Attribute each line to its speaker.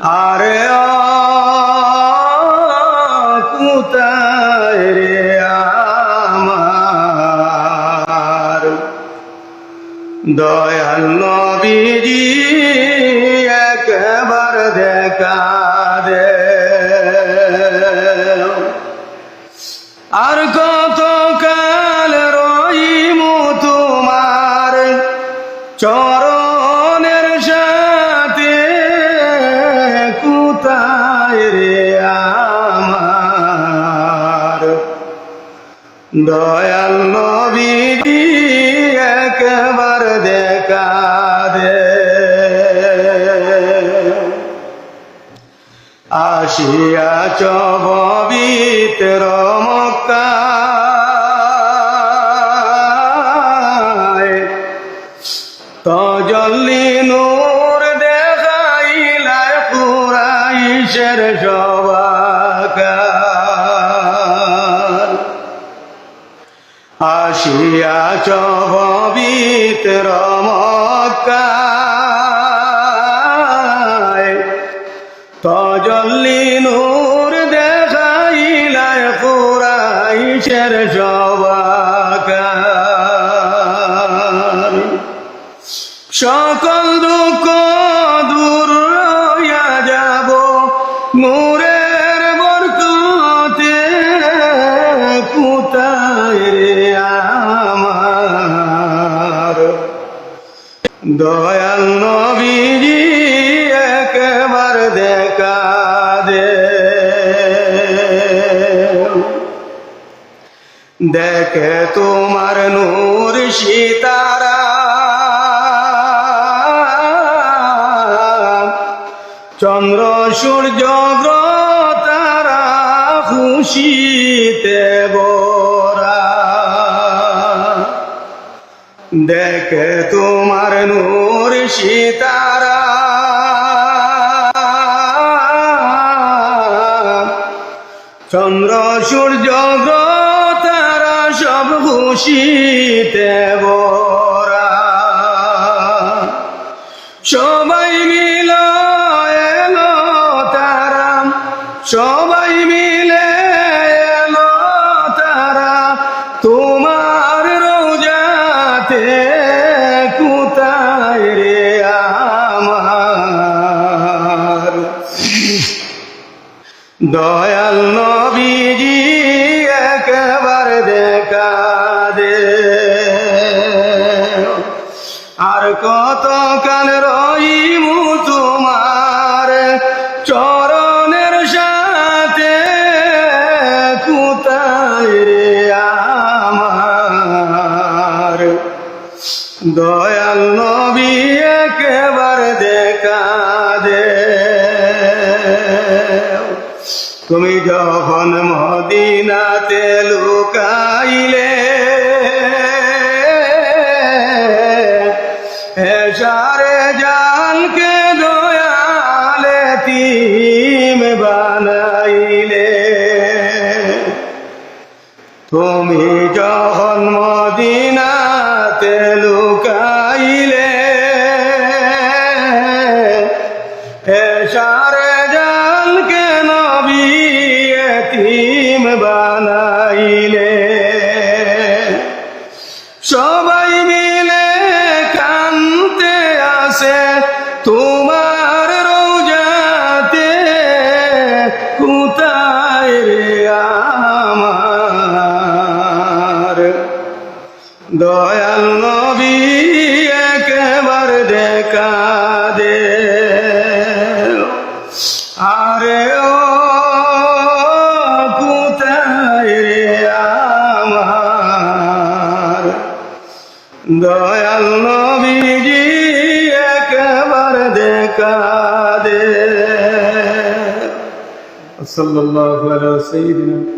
Speaker 1: আরে ও কোথায় রে আমার। দয়াল নবীজি, একবার দেখা দে আর কত কাল রইমু তোমার চরণের দয়াল নবী একবার দেখা দে। আসিয়াছ পবিত্র মক্কায় তজল্লি নূর দেখাইলায় কুরাইশের সবাকার আসিয়াছ পবিত্র মক্কায় তজল্লি নূর দেখাইলায় কুরাইশের সবাকার সকল দুঃখ দূর হইয়া যাব বরকতে কোথায় রে আমার দয়াল নবীজি একবার দেখা দে। দেখে তোমার নূর সীতারা। চন্দ্র, সূর্য, গ্রহ তারা খুশিতে বরা দেখে তোমার নূর সীতারা। চন্দ্র সূর্য তারা সব খুশিতে বরা সবাই মিল এলো তারা দয়াল নবীজি একবার দেখা দে। আর কত কাল রইমু তোমার চরণের সাথে কোথায় রে আমার। দয়াল নবী একবার দেখা দে। তুমি যখন মদিনাতে লুকাইলে এসারে জানকে দয়ালে তিম বানাইলে। তুমি যখন মদিনাতে লুকাইলে এসারে দয়াল নবী একবার দেখা দে। আরে ও কোথায় রে আমার। দয়াল নবীজি একবার দেখা দে। সাল্লাল্লাহু আলাইহি ওয়াসাল্লাম